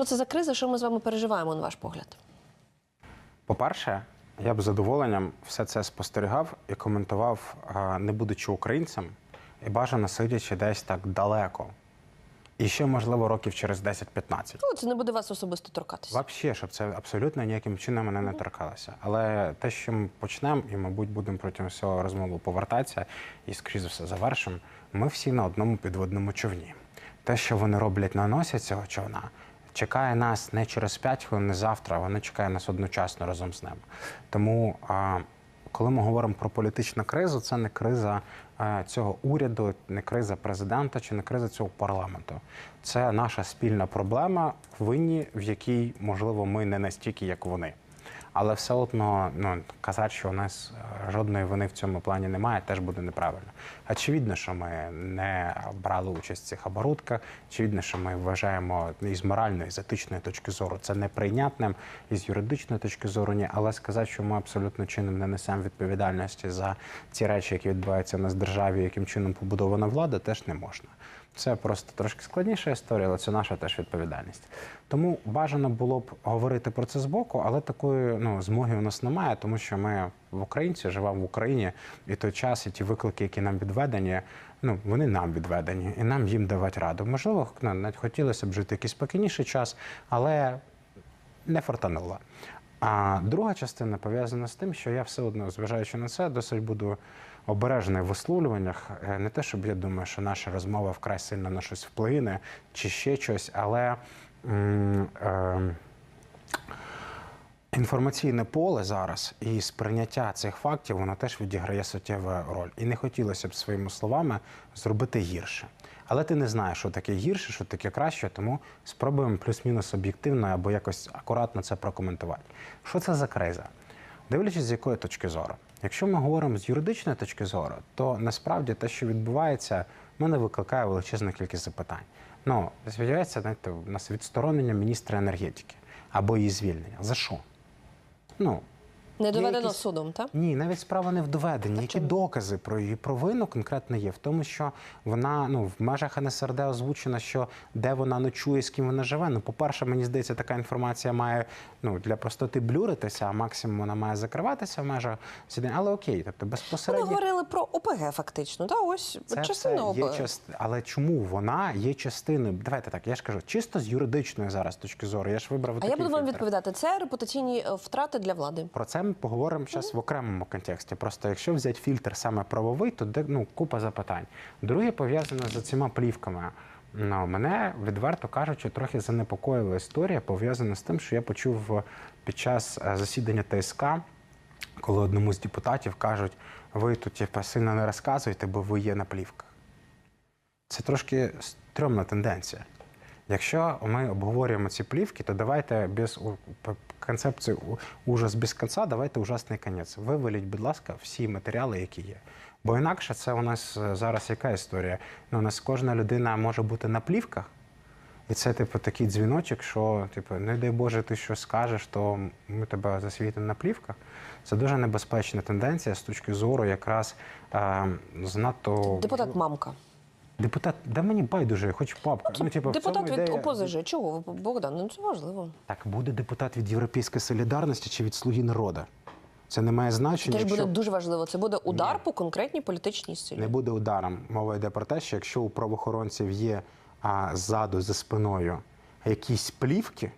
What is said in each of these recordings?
Що це за криза? Що ми з вами переживаємо, на ваш погляд? По-перше, я б з задоволенням все це спостерігав і коментував, не будучи українцем, і бажано сидячи десь так далеко. І ще, можливо, років через 10-15. Ну, це не буде вас особисто торкатися. Взагалі, щоб це абсолютно ніяким чином мене не торкалося. Але те, що ми почнемо, і, мабуть, будемо протягом всього розмови повертатися, і, скоріш за все, завершимо, ми всі на одному підводному човні. Те, що вони роблять на носі цього човна, чекає нас не через 5 хвилин, не завтра, вона чекає нас одночасно разом з ними. Тому, коли ми говоримо про політичну кризу, це не криза цього уряду, не криза президента чи не криза цього парламенту. Це наша спільна проблема, винні, в якій, можливо, ми не настільки, як вони. Але все одно ну, казати, що у нас е, жодної вини в цьому плані немає, теж буде неправильно. Очевидно, що ми не брали участь в цих оборудках. Очевидно, що ми вважаємо із моральної, з етичної точки зору це неприйнятним, і з юридичної точки зору ні. Але сказати, що ми абсолютно чином не несемо відповідальності за ці речі, які відбуваються в нас в державі, яким чином побудована влада, теж не можна. Це просто трошки складніша історія, але це наша теж відповідальність. Тому бажано було б говорити про це збоку, але такої ну, змоги у нас немає, тому що ми в Українці живемо в Україні, і той час, і ті виклики, які нам відведені, ну вони нам відведені, і нам їм давати раду. Можливо, ну, навіть хотілося б жити якийсь спокійніший час, але не фортануло. А друга частина пов'язана з тим, що я все одно, зважаючи на це, досить буду обережний в висловлюваннях. Е, Не те, щоб я думаю, що наша розмова вкрай сильно на щось вплине чи ще щось, але е, інформаційне поле зараз і сприйняття цих фактів воно теж відіграє суттєву роль. І не хотілося б своїми словами зробити гірше. Але ти не знаєш, що таке гірше, що таке краще, тому спробуємо плюс-мінус об'єктивно або якось акуратно це прокоментувати. Що це за криза? Дивлячись, з якої точки зору. Якщо ми говоримо з юридичної точки зору, то насправді те, що відбувається, мене викликає величезну кількість запитань. Ну, з'являється знаєте, у нас відсторонення міністра енергетики або її звільнення. За що? Ну, Не доведено якісь- судом, так? ні, навіть справа не в доведенні. Які чому? докази про її провину конкретно є в тому, що вона ну в межах НСРД озвучена, що де вона ночує, з ким вона живе. Ну, по-перше, мені здається, така інформація має ну для простоти блюритися, а максимум вона має закриватися в межах сідень. Але окей, тобто безпосередньо. говорили про ОПГ, фактично. Та ось Це частина все є ОПГ. част... Але чому вона є частиною? Давайте так, я ж кажу, чисто з юридичної зараз точки зору. Я ж вибрав А я буду вам відповідати. Це репутаційні е, втрати для влади. Про це ми поговоримо зараз в окремому контексті. Просто якщо взяти фільтр саме правовий, то де ну купа запитань. Друге пов'язане з цими плівками. Ну, мене відверто кажучи, трохи занепокоїла історія, пов'язана з тим, що я почув е, під час е, засідання ТСК, коли одному з депутатів кажуть, ви тут типу, сильно не розказуєте, бо ви є на плівках. Це трошки стрьомна тенденція. Якщо ми обговорюємо ці плівки, то давайте без концепції ужас без кінця, давайте ужасний кінець. Вивеліть, будь ласка, всі матеріали, які є. Бо інакше це у нас е, зараз яка історія? Ну, у нас кожна людина може бути на плівках, і це, типу, такий дзвіночок, що, типу, не дай Боже, ти щось скажеш, то ми тебе засвітимо на плівках. Це дуже небезпечна тенденція з точки зору якраз е, знато Депутат Мамка. Депутат, да мені байдуже, хоч папка. Ну, типу, в Депутат від ідея- ОПЗЖ. Чого ви, Богдан? Ну це важливо. Так, буде депутат від Європейської солідарності чи від Слуги народу. Це не має значення. Теж буде якщо дуже важливо. Це буде удар по конкретній політичній силі. не буде ударом. Мова йде про те, що якщо у правоохоронців є а, ззаду за спиною якісь плівки,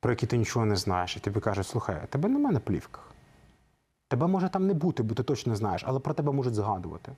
про які ти нічого не знаєш, і тобі кажуть, слухай, а тебе нема на плівках. Тебе може там не бути, бо ти точно знаєш, але про тебе можуть згадувати.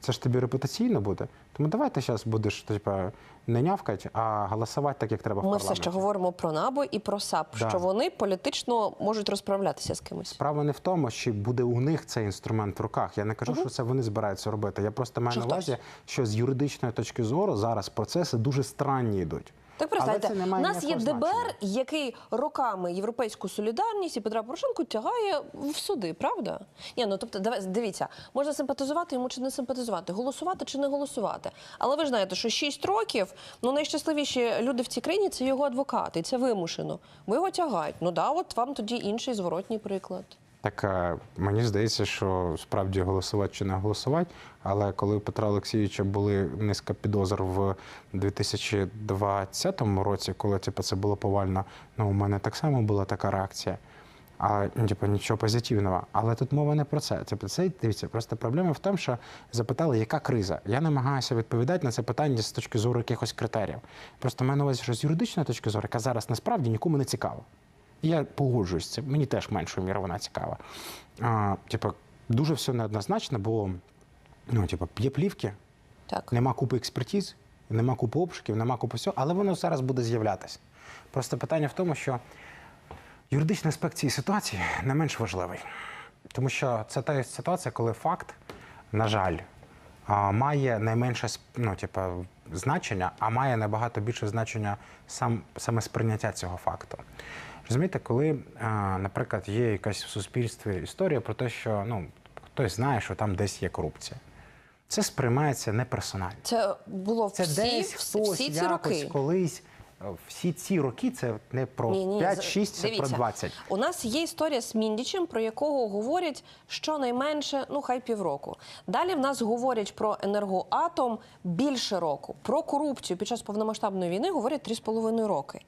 Це ж тобі репутаційно буде. Тому давайте зараз будеш типа, не нявкать, а голосувати так, як треба в Ми парламенті. все ще говоримо про НАБУ і про САП, Да. що вони політично можуть розправлятися з кимось. Справа не в тому, чи буде у них цей інструмент в руках. Я не кажу, що це вони збираються робити. Я просто маю Що на увазі, що з юридичної точки зору зараз процеси дуже странні йдуть. Так представте, у нас є ДБР, значення. який роками європейську солідарність і Петра Порошенко тягає в суди, правда? Ні, ну тобто, дивіться, можна симпатизувати йому чи не симпатизувати, голосувати чи не голосувати. Але ви ж знаєте, що 6 років ну найщасливіші люди в цій країні це його адвокати, це вимушено. Бо його тягають. Ну да, от вам тоді інший зворотній приклад. Так е, мені здається, що справді голосувати чи не голосувати. Але коли у Петра Олексійовича були низка підозр в 2020 році, коли типу, це було повально, ну у мене так само була така реакція. А ну, типу, нічого позитивного. Але тут мова не про це. Типу, це дивіться, просто проблема в тому, що запитали, яка криза. Я намагаюся відповідати на це питання з точки зору якихось критеріїв. Просто мене увазі, що з юридичної точки зору, яка зараз насправді нікому не цікава. Я погоджуюсь з цим. Мені теж меншою мірою вона цікава. А, типу, дуже все неоднозначно, бо ну, типу, є плівки, Так. нема купи експертиз, нема купи обшуків, нема купи всього, але воно зараз буде з'являтися. Просто питання в тому, що юридичний аспект цієї ситуації не менш важливий. Тому що це та ситуація, коли факт, на жаль, має найменше ну, типу, значення, а має набагато більше значення сам, саме сприйняття цього факту. Розумієте, коли, наприклад, є якась в суспільстві історія про те, що ну, хтось знає, що там десь є корупція. Це сприймається не персонально. Це було Це всі, десь хтось всі ці якось роки. колись. Всі ці роки це не про Ні, ні, 5-6, це про 20. У нас є історія з Міндічем, про якого говорять щонайменше, ну хай півроку. Далі в нас говорять про енергоатом більше року. Про корупцію під час повномасштабної війни говорять 3,5 роки.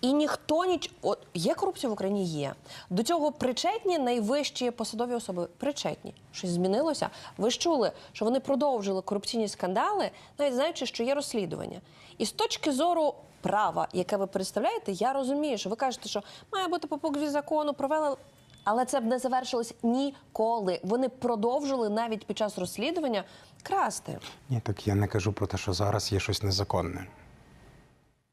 І ніхто ніч... От є корупція в Україні? Є. До цього причетні найвищі посадові особи. Причетні. Щось змінилося. Ви ж чули, що вони продовжили корупційні скандали, навіть знаючи, що є розслідування. І з точки зору права, яке ви представляєте, я розумію, що ви кажете, що має бути по букві закону, провели. Але це б не завершилось ніколи. Вони продовжили навіть під час розслідування красти. Ні, так я не кажу про те, що зараз є щось незаконне.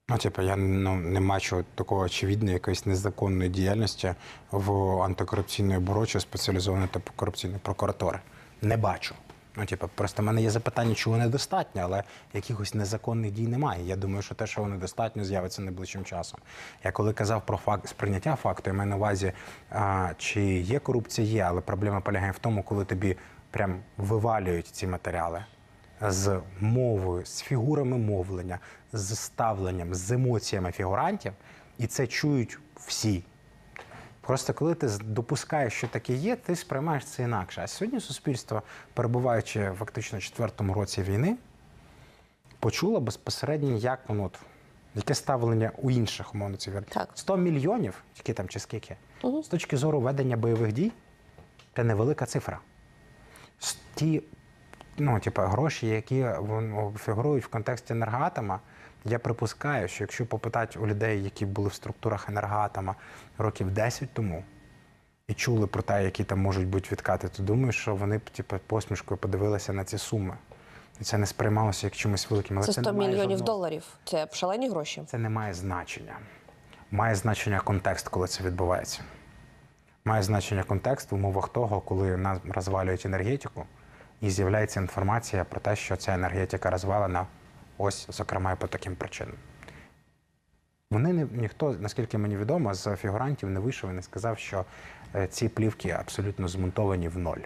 Ну, типу, я ну, не бачу такого очевидної якоїсь незаконної діяльності в антикорупційної чи спеціалізованої типу корупційної прокуратури. Не бачу. Ну, типу, просто в мене є запитання, чого недостатньо, але якихось незаконних дій немає. Я думаю, що те, що недостатньо, з'явиться найближчим часом. Я коли казав про факт сприйняття факту, я маю на увазі, а, чи є корупція, є, але проблема полягає в тому, коли тобі прям вивалюють ці матеріали з мовою, з фігурами мовлення, з ставленням, з емоціями фігурантів, і це чують всі. Просто коли ти допускаєш, що таке є, ти сприймаєш це інакше. А сьогодні суспільство, перебуваючи фактично в четвертому році війни, почуло безпосередньо, як воно яке ставлення у інших умовно цих Так. 100 мільйонів, які там чи скільки, з точки зору ведення бойових дій, це невелика цифра. Ті ну, типу, гроші, які фігурують в контексті енергоатома, я припускаю, що якщо попитати у людей, які були в структурах енергоатома років 10 тому, і чули про те, які там можуть бути відкати, то думаю, що вони б типу, посмішкою подивилися на ці суми. І це не сприймалося як чимось великим. Але Це це 100 не має мільйонів жодного- доларів. Це шалені гроші. це не має значення. Має значення контекст, коли це відбувається. Має значення контекст в умовах того, коли нас розвалюють енергетику, і з'являється інформація про те, що ця енергетика розвалена, ось, зокрема, і по таким причинам. Вони не ніхто, наскільки мені відомо, з фігурантів не вийшов і не сказав, що е, ці плівки абсолютно змонтовані в ноль.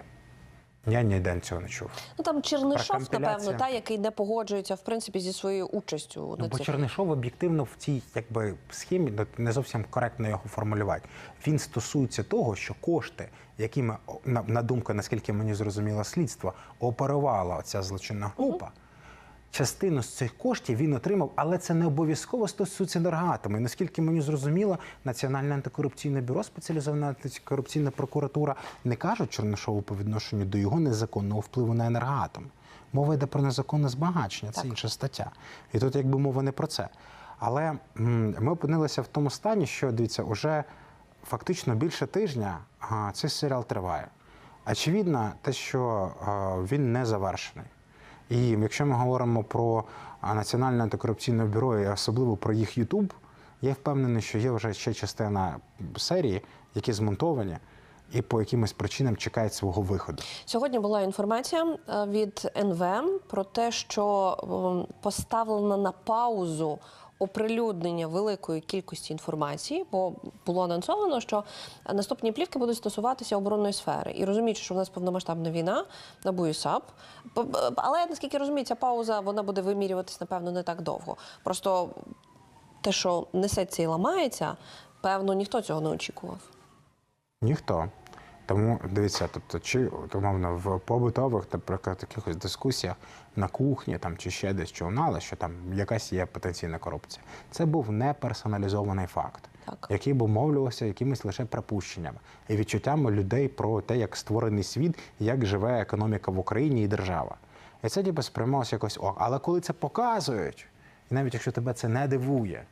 Я ніде цього не чув. Ну там Чернишов, напевно, та який не погоджується в принципі зі своєю участю Ну, на бо цих. Чернишов об'єктивно в цій якби, схемі не зовсім коректно його формулювати. Він стосується того, що кошти, якими, на, на думку, наскільки мені зрозуміло слідство, оперувала ця злочинна група. Частину з цих коштів він отримав, але це не обов'язково стосується енергоатому. І наскільки мені зрозуміло, Національне антикорупційне бюро, спеціалізована антикорупційна прокуратура не кажуть Чернишову по відношенню до його незаконного впливу на енергоатом. Мова йде про незаконне збагачення, це Так. інша стаття. І тут якби мова не про це. Але ми опинилися в тому стані, що дивіться, уже фактично більше тижня цей серіал триває. Очевидно, те, що він не завершений. І якщо ми говоримо про Національне антикорупційне бюро і особливо про їх Ютуб, я впевнений, що є вже ще частина серії, які змонтовані і по якимось причинам чекають свого виходу. Сьогодні була інформація е, від НВМ про те, що поставлена на паузу оприлюднення великої кількості інформації, бо було анонсовано, що наступні плівки будуть стосуватися оборонної сфери. І розуміючи, що в нас повномасштабна війна на БУСАП, але наскільки я розумію, ця пауза вона буде вимірюватись, напевно, не так довго. Просто те, що несеться і ламається, певно, ніхто цього не очікував. Ніхто. Тому дивіться, тобто, чи умовно в побутових, наприклад, якихось дискусіях на кухні там чи ще десь чи унали, що там якась є потенційна корупція. Це був не персоналізований факт, Так. який би мовлювався якимись лише припущеннями і відчуттями людей про те, як створений світ, як живе економіка в Україні і держава. І це ніби сприймалося якось ок. Але коли це показують, і навіть якщо тебе це не дивує,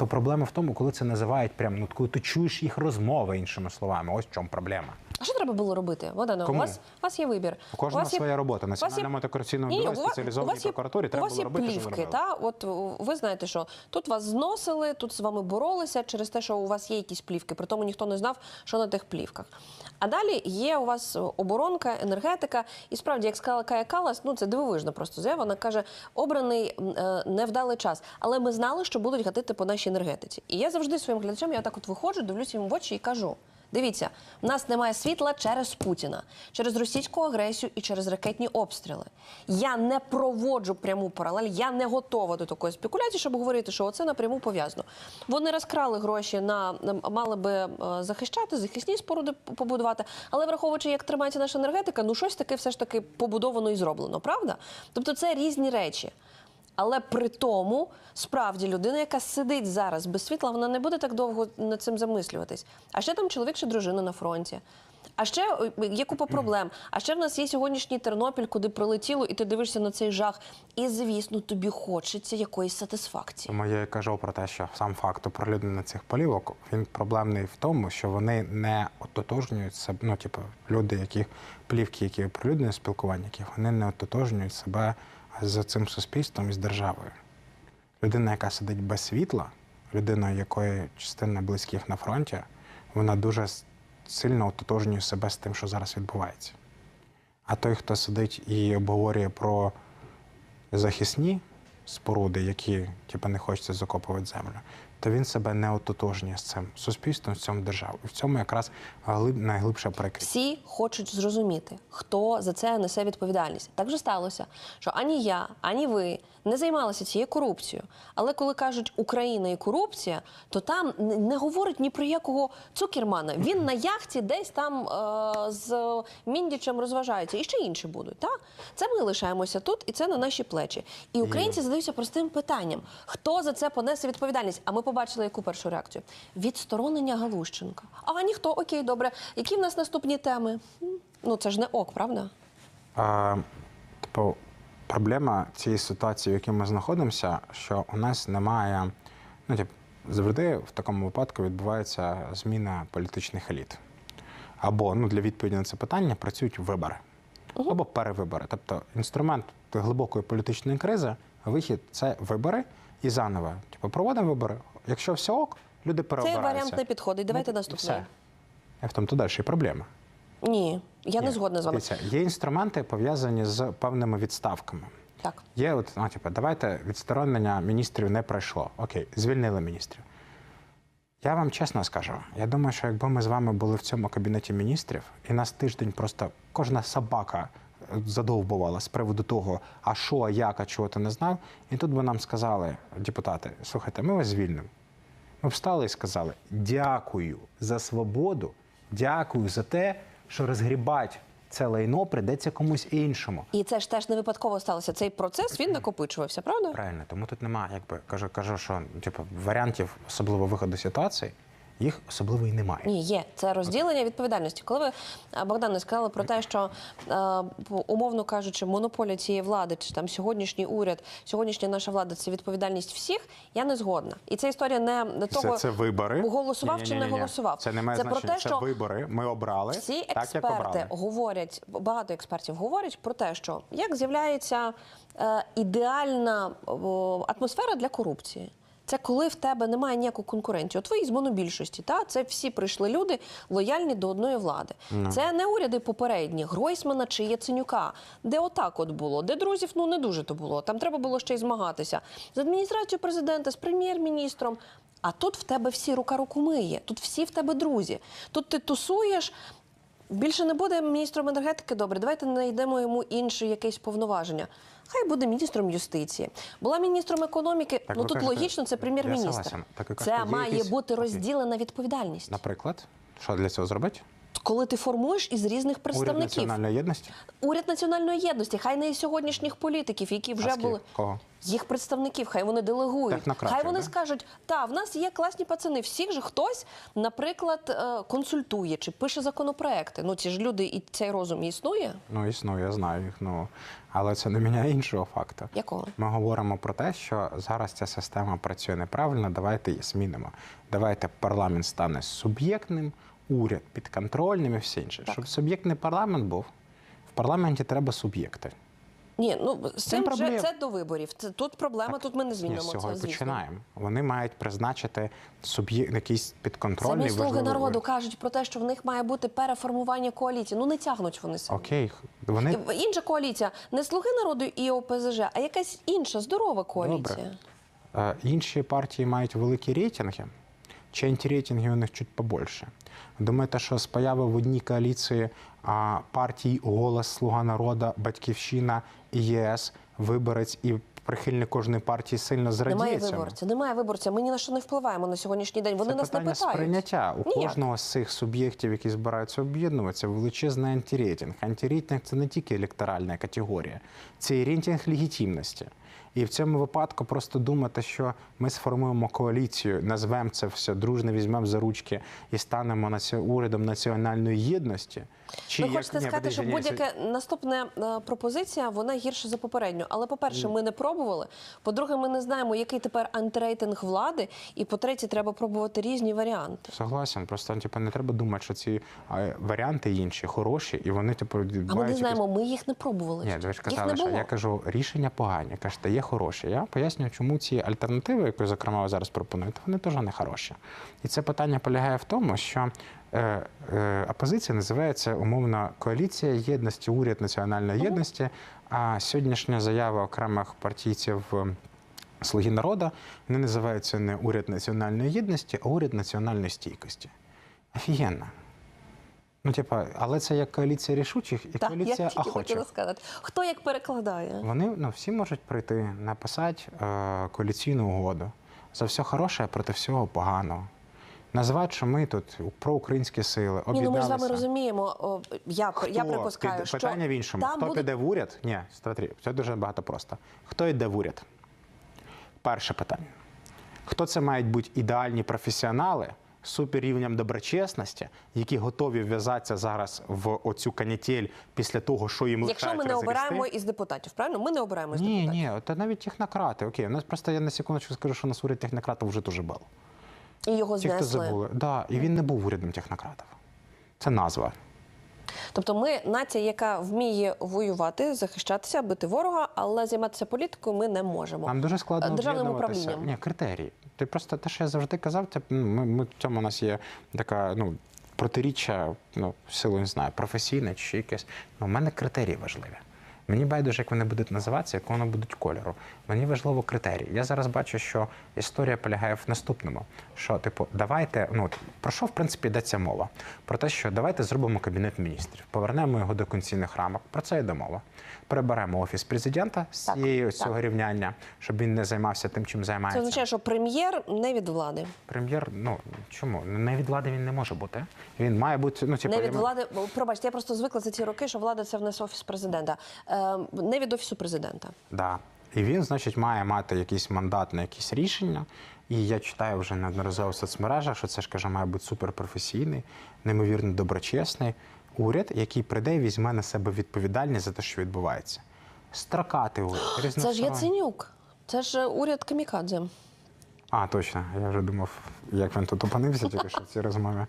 то проблема в тому, коли це називають прямо, ну коли ти чуєш їх розмови, іншими словами. Ось в чому проблема. А що треба було робити? Богдане, у вас, у вас є вибір. У кожного вас є- своя робота. у є- Національному антикорупційному бюро, у спеціалізованій у вас є- прокуратурі треба У вас було є робити, що плівки, та? От ви знаєте, що тут вас зносили, тут з вами боролися через те, що у вас є якісь плівки, при тому ніхто не знав, що на тих плівках. А далі є у вас оборонка, енергетика. І справді, як сказала Кая Калас, ну це дивовижно просто заява. Вона каже, обраний е, невдалий час. Але ми знали, що будуть гатити по нашій енергетиці. І я завжди своїм глядачам, я так от виходжу, дивлюся їм в очі і кажу. Дивіться, в нас немає світла через Путіна, через російську агресію і через ракетні обстріли. Я не проводжу пряму паралель, я не готова до такої спекуляції, щоб говорити, що оце напряму пов'язано. Вони розкрали гроші на на- мали би е, захищати, захисні споруди побудувати, але враховуючи, як тримається наша енергетика, ну щось таке все ж таки побудовано і зроблено, правда? Тобто це різні речі. Але при тому, справді, людина, яка сидить зараз без світла, вона не буде так довго над цим замислюватись. А ще там чоловік чи дружина на фронті. А ще є купа проблем. А ще в нас є сьогоднішній Тернопіль, куди прилетіло, і ти дивишся на цей жах. І звісно, тобі хочеться якоїсь сатисфакції. Тому я і кажу про те, що сам факт оприлюднення цих полівок він проблемний в тому, що вони не ототожнюють себе. Ну, типу, люди, які плівки, які оприлюднюють спілкування, яких вони не ототожнюють себе з цим суспільством і з державою. Людина, яка сидить без світла, людина, якої частина близьких на фронті, вона дуже сильно ототожнює себе з тим, що зараз відбувається. А той, хто сидить і обговорює про захисні споруди, які типу, не хочеться закопувати землю, то він себе не ототожнює з цим суспільством, з цим державою. В цьому якраз глиб, найглибша прикрість. Всі хочуть зрозуміти, хто за це несе відповідальність. Так же сталося, що ані я, ані ви не займалися цією корупцією. Але коли кажуть Україна і корупція, то там не говорять ні про якого цукермана. Він на яхті десь там е, з міндічем розважається, і ще інші будуть. Та? Це ми лишаємося тут, і це на наші плечі. І українці задаються простим питанням: хто за це понесе відповідальність? А ми побачили яку першу реакцію: відсторонення Галущенка. А ніхто, окей, добре. Які в нас наступні теми? Ну це ж не ок, правда? А, типу, проблема цієї ситуації, в якій ми знаходимося, що у нас немає. Ну, типу, завжди в такому випадку відбувається зміна політичних еліт. Або ну, для відповіді на це питання працюють вибори, або перевибори. Тобто інструмент глибокої політичної кризи, вихід це вибори і заново. Типу, проводимо вибори. Якщо все ок, люди Цей переобираються. варіант не підходить. Давайте Ну, наступний. Все. В тому то далі проблема. Ні, я не Ні. згодна з вами. Дивіться, є інструменти пов'язані з певними відставками. Так. Є, от, ну, типу, давайте відсторонення міністрів не пройшло. Окей, звільнили міністрів. Я вам чесно скажу, я думаю, що якби ми з вами були в цьому кабінеті міністрів, і нас тиждень просто кожна собака е, задовбувала з приводу того, а що, а як, а чого ти не знав, і тут би нам сказали, депутати, слухайте, ми вас звільнимо. Ми встали і сказали: дякую за свободу, дякую за те, що розгрібати це лайно прийдеться комусь іншому. І це ж теж не випадково сталося. Цей процес він накопичувався, правда? Правильно, тому тут немає, якби кажу, кажу, що типу, варіантів особливо виходу ситуації, їх особливо і немає. Ні, є це розділення відповідальності. Коли ви Богдане сказали про те, що е, умовно кажучи, монополія цієї влади, чи там сьогоднішній уряд, сьогоднішня наша влада це відповідальність всіх. Я не згодна. І ця історія не того це, це вибори. голосував чи не голосував. Це не має Це значення. про те, це що вибори. Ми обрали Всі так, як експерти обрали. говорять, багато експертів говорять про те, що як з'являється е, ідеальна о, атмосфера для корупції. Це коли в тебе немає ніякої конкуренції. От ви із монобільшості, та це всі прийшли люди лояльні до одної влади. Це не уряди попередні, Гройсмана чи Яценюка, де отак от було, де друзів ну не дуже то було. Там треба було ще й змагатися з адміністрацією президента, з прем'єр-міністром. А тут в тебе всі рука руку миє, тут всі в тебе друзі. Тут ти тусуєш. Більше не буде міністром енергетики. Добре, давайте знайдемо йому інше якесь повноваження. Хай буде міністром юстиції. Була міністром економіки. Так ну тут кажете, логічно, це прем'єр-міністр. Це має якісь- бути розділена відповідальність. Наприклад, що для цього зробити? Коли ти формуєш із різних Уряд представників. національної єдності? Уряд національної єдності, хай не із сьогоднішніх політиків, які вже були Кого? їх представників, хай вони делегують. Хай вони да? скажуть, та в нас є класні пацани. Всіх же хтось, наприклад, е, консультує чи пише законопроекти. Ну ці ж люди і цей розум існує. Ну, існує, я знаю їх. Ну, але це не міняє іншого факту. Якого? Ми говоримо про те, що зараз ця система працює неправильно. Давайте її змінимо. Давайте парламент стане суб'єктним, уряд підконтрольним і все інше. Так. Щоб суб'єктний парламент був, в парламенті треба суб'єкти. Ні, ну з цим вже це до виборів. Це тут проблема. тут ми не Ні, змінимо з цього це. Звісно. починаємо. Вони мають призначити суб'єкт якийсь Самі підконтрольний слуги народу уряд. кажуть про те, що в них має бути переформування коаліції. Ну не тягнуть вони самі. Окей, вони Інша коаліція не слуги народу і ОПЗЖ, а якась інша здорова коаліція. Добре. Е, Інші партії мають великі рейтинги, чи антирейтинги у них чуть побольше. Думаєте, що з появи в одній коаліції партій Голос, Слуга народу, Батьківщина і ЄС, виборець і прихильник кожної партії сильно зрадіє Немає цьому? виборця, немає виборця. Ми ні на що не впливаємо на сьогоднішній день. Вони Це нас не питання питають. сприйняття. У Ніяк. кожного з цих суб'єктів, які збираються об'єднуватися, величезний антирейтинг. Антирейтинг це не тільки електоральна категорія, це і рейтинг легітимності. І в цьому випадку просто думати, що ми сформуємо коаліцію, назвемо це все, дружно візьмемо за ручки і станемо наці... урядом національної єдності. Чи Ви як- хочете Ні, сказати, що будь-яка наступна е, пропозиція вона гірша за попередню. Але по-перше, ми не пробували. По-друге, ми не знаємо, який тепер антирейтинг влади. І по-третє, треба пробувати різні варіанти. Согласен, просто типу, не треба думати, що ці варіанти інші хороші, і вони типу А ми не знаємо, ми їх не пробували. Ні, ви ж казали, що я кажу, рішення погані. Кажете, є хороші. Я пояснюю, чому ці альтернативи, які, зокрема, ви зараз пропонуєте, вони теж не хороші. І це питання полягає в тому, що е, е, опозиція називається умовно коаліція єдності, уряд національної єдності. А сьогоднішня заява окремих партійців. е, Слуги народу не називаються не уряд національної єдності, а уряд національної стійкості. Офігенно. Ну, типа, але це як коаліція рішучих і Так, я коаліція тільки хотіла охочих. сказати. Хто як перекладає? Вони ну, всі можуть прийти написати е, коаліційну угоду за все хороше проти всього поганого. Назвати, що ми тут проукраїнські сили Ні, ну ми ж з вами об'єдналися. розуміємо. О, я, я Хто припускаю, піде- що питання в іншому. там Хто буде піде в уряд? Ні, смотри, це дуже багато просто. Хто йде в уряд? Перше питання. Хто це мають бути ідеальні професіонали з суперрівнем доброчесності, які готові вв'язатися зараз в оцю канітель після того, що їм Якщо ми не обираємо із депутатів, правильно? Ми не обираємо із Ні, депутатів. ні, це навіть технократи. Окей, у нас просто я на секундочку скажу, що у нас уряд технократів вже дуже був. І його Ті, хто забули. Да, і він не був урядом технократів. Це назва. Тобто ми нація, яка вміє воювати, захищатися, бити ворога, але займатися політикою ми не можемо. Нам дуже складно Державним об'єднуватися. управлінням. Ні, критерії. Ти просто те, що я завжди казав, це ну, ми, ми в цьому у нас є така ну протиріччя, ну силу не знаю, професійне чи якесь. Ну, у мене критерії важливі. Мені байдуже, як вони будуть називатися, як вони будуть кольору. Мені важливо критерії. Я зараз бачу, що історія полягає в наступному: що, типу, давайте, ну про що в принципі йдеться мова? Про те, що давайте зробимо кабінет міністрів, повернемо його до конційних рамок. Про це йде мова. Приберемо офіс президента з Так, цієї так. цього рівняння, щоб він не займався тим, чим займається. Це означає, що прем'єр не від влади. Прем'єр, ну чому не від влади він не може бути. Він має бути ну типу, Не від влади, пробачте, я просто звикла за ці роки, що влада це в нас офіс президента. Е, не від офісу президента. Да. І він, значить, має мати якийсь мандат на якісь рішення. І я читаю вже неодноразово в соцмережах, що це ж каже, має бути суперпрофесійний, неймовірно доброчесний уряд, який прийде і візьме на себе відповідальність за те, що відбувається. Строкатий уряд. Це ж. Яценюк. Це ж уряд Камікадзе. А, точно. Я вже думав, як він тут опинився тільки що в цій розмові.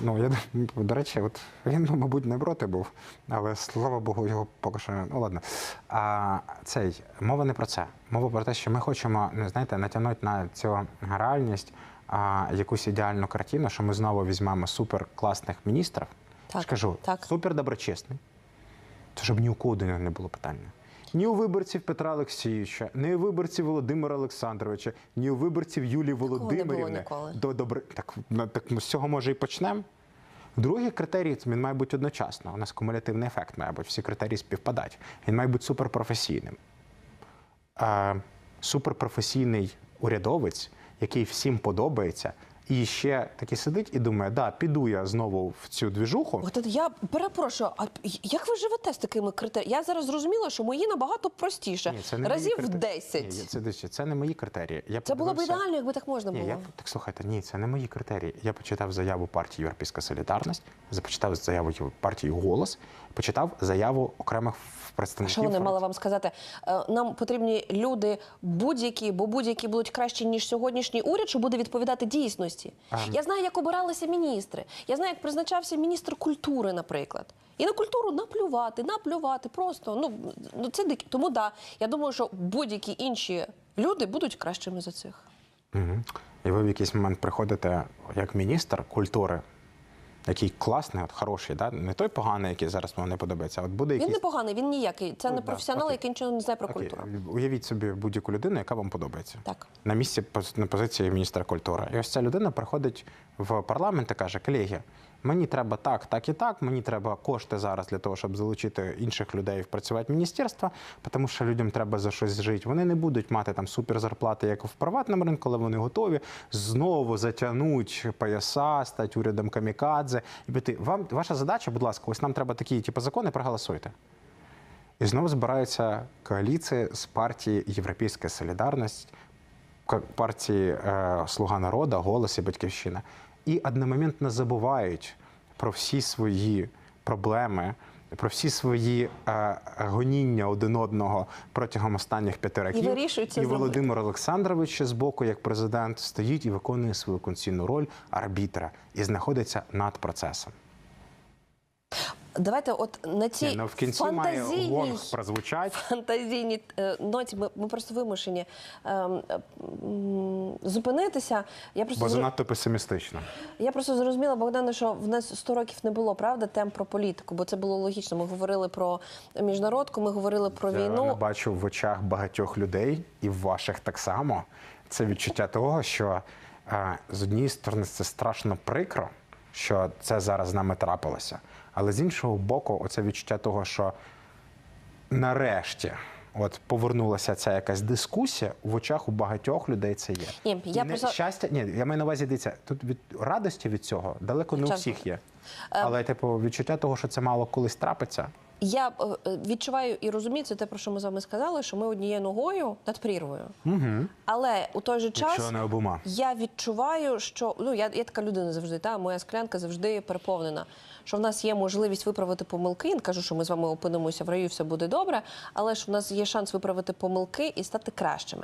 Ну, я до речі, от він, ну, мабуть, не проти був, але слава Богу, його поки що. Ну ладно. А цей мова не про це. Мова про те, що ми хочемо, не знаєте, натягнути на цю реальність а, якусь ідеальну картину, що ми знову візьмемо суперкласних міністрів. Так, Скажу, так. супер доброчесний. То щоб ні у кого до нього не було питання. Ні у виборців Петра Олексійовича, ні у виборців Володимира Олександровича, ні у виборців Юлії не Володимирівни. До добре, так, так ми з цього може і почнемо. Другий критерій він має бути одночасно. У нас кумулятивний ефект має бути. Всі критерії співпадають. Він має бути суперпрофесійним. Е, суперпрофесійний урядовець, який всім подобається і ще такий сидить і думає, да, піду я знову в цю двіжуху. От я перепрошую, а як ви живете з такими критеріями? Я зараз зрозуміла, що мої набагато простіше. Ні, це не Разів мої в 10. Ні, це, дивіться, це не мої критерії. Я Це було б ідеально, якби так можна Ні, було. я так слухайте, ні, це не мої критерії. Я почитав заяву партії Європейська Солідарність, почитав заяву партії Голос, почитав заяву окремих представників. що вони мали вам сказати? Е, Нам потрібні люди будь-які, бо будь-які будуть кращі ніж сьогоднішній уряд, що буде відповідати дійсності. Я знаю, як обиралися міністри. Я знаю, як призначався міністр культури, наприклад. І на культуру наплювати, наплювати просто. Ну ну це дикі. Тому да, я думаю, що будь-які інші люди будуть кращими за цих. Мгм. І ви в якийсь момент приходите як міністр культури, який класний, от хороший, да? не той поганий, який зараз вам не подобається, а от буде Він якийсь. непоганий, він ніякий. Це Ну, не да, професіонал, окей. який нічого не знає про Окей, культуру. Уявіть собі будь-яку людину, яка вам подобається. Так. На місці на позиції міністра культури. І ось ця людина приходить в парламент і каже: колеги, мені треба так, так і так. Мені треба кошти зараз для того, щоб залучити інших людей працювати в міністерство, тому що людям треба за щось жити. Вони не будуть мати там суперзарплати, як в приватному ринку, але вони готові знову затягнуть пояса, стати урядом камікадзе і піти. Вам ваша задача, будь ласка, ось нам треба такі типу закони, проголосуйте. І знову збираються коаліції з партії Європейська Солідарність, партії е, Слуга народу, Голос і Батьківщина. І одномоментно забувають про всі свої проблеми, про всі свої е, гоніння один одного протягом останніх п'яти років. і, і. Володимир Олександрович з боку, як президент, стоїть і виконує свою конституційну роль арбітра і знаходиться над процесом. Давайте, от на цій Ні, ну, в кінці має гонг прозвучать. фантазійній е, ноті ми, ми просто вимушені е, м, зупинитися. Я просто Бо зро- занадто песимістично. я просто зрозуміла, Богдане, що в нас 100 років не було правда тем про політику, бо це було логічно. Ми говорили про міжнародку, ми говорили про Я війну. не бачу в очах багатьох людей, і в ваших так само. Це відчуття того, що е, з однієї сторони це страшно прикро, що це зараз з нами трапилося. Але з іншого боку, оце відчуття того, що нарешті от повернулася ця якась дискусія, в очах у багатьох людей це є. Ні, я не просто- щастя, ні, я маю на увазі, дивіться, тут від радості від цього далеко не у всіх є. Е, Але, типу, відчуття того, що це мало колись трапиться. Я е, е, відчуваю і розумію це те, про що ми з вами сказали, що ми однією ногою над прірвою. Угу. Але у той же час Якщо не обома. я відчуваю, що ну я, я така людина завжди, та моя склянка завжди переповнена. Що в нас є можливість виправити помилки. Я не кажу, що ми з вами опинимося в раю, все буде добре, але ж в нас є шанс виправити помилки і стати кращими.